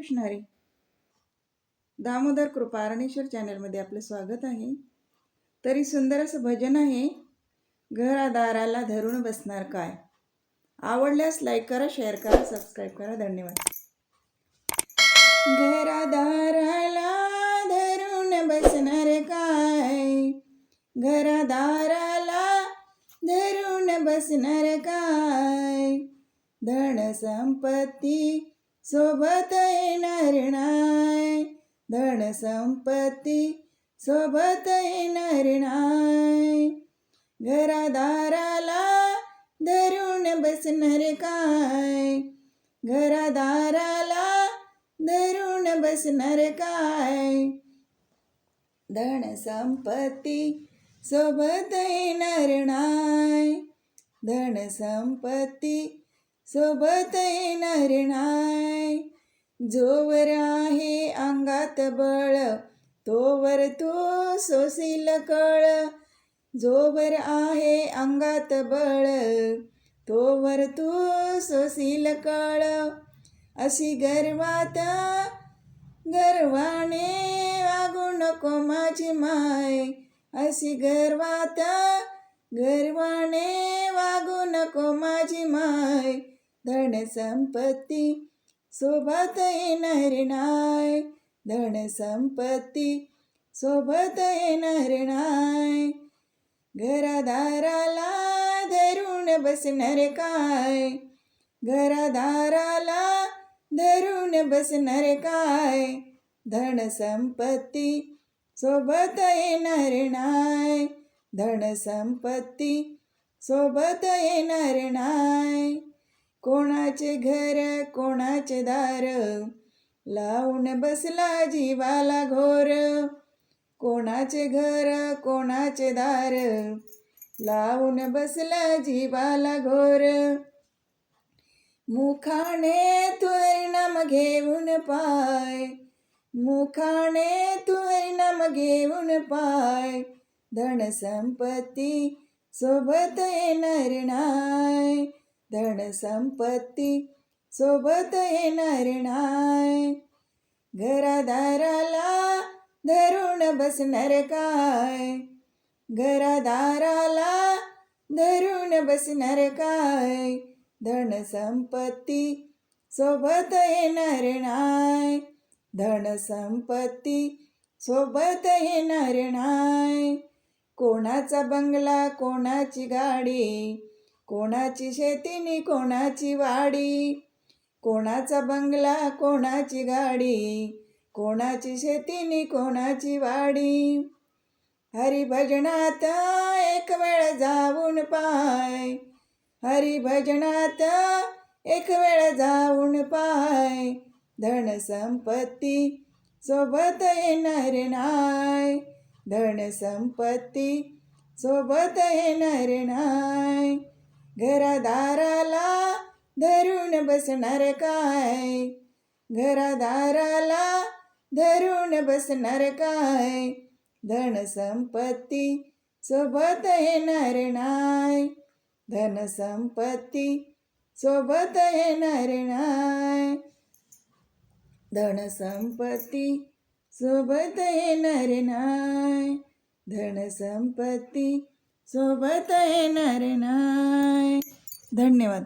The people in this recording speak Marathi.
कृष्ण हरी दामोदर कृपारणेश्वर चॅनलमध्ये आपलं स्वागत आहे. तरी सुंदर असं भजन आहे घरादाराला धरून बसणार काय? आवडल्यास लाईक करा शेअर करा सबस्क्राईब करा. धन्यवाद. घरादाराला धरून बसणार काय? घरादाराला धरून बसणार काय? धन संपत्ती सोबत येणार नाय धन संपत्ती सोबत येणार नाय घरादाराला धरून बसणार काय? घरादाराला धरून बसणार काय? धन संपत्ती सोबत येणार नाय धन संपत्ती सोबत येणार नाय जोवर आहे अंगात बळ तोवर तो सोसील कळ. जोवर आहे अंगात बळ तोवर तो सोसील कळ. अशी गर्वात गर्वाने वागू नको माझी माय. अशी गर्वात गर्वाने वागू नको माझी माय. धन संपत्ती सोबत येणार नाय. धन संपत्ती सोबत येणार नाय. घरादाराला धरून बसणार काय? घरादाराला धरून बसणार काय? धन संपत्ती सोबत येणार नाय. धन संपत्ती सोबत येणार नाय. कोणाचे घर कोणाचे दार? लावून बसला जीवाला घोर. कोणाचे घर कोणाचे दार? लावून बसला जीवाला घोर. मुखाने नम घेऊन पाय. मुखाने नम घेऊन पाय. धन संपत्ती सोबत येणार नाय धन संपत्ती सोबत येणार नाय घरादाराला धरून बसणार काय? घरादाराला धरून बसणार काय? धन संपत्ती सोबत येणार नाय धन संपत्ती सोबत येणार नाय कोणाचा बंगला कोणाची गाडी? कोणाची शेतीनी कोणाची वाडी? कोणाचा बंगला कोणाची गाडी? कोणाची शेतीनी कोणाची वाडी? हरिभजनात एक वेळ जाऊन पाय. हरिभजनात एक वेळ जाऊन पाय. धन संपत्ती सोबत येणार नाय. धन संपत्ती सोबत येणार नाय. घरादाराला धरून बसणार काय? घरादाराला धरून बसणार काय? धन संपत्ती सोबत येणार नाय धन संपत्ती सोबत येणार नाय धन संपत्ती सोबत येणार नाय धन संपत्ती सोबत येणार नाही धन्यवाद.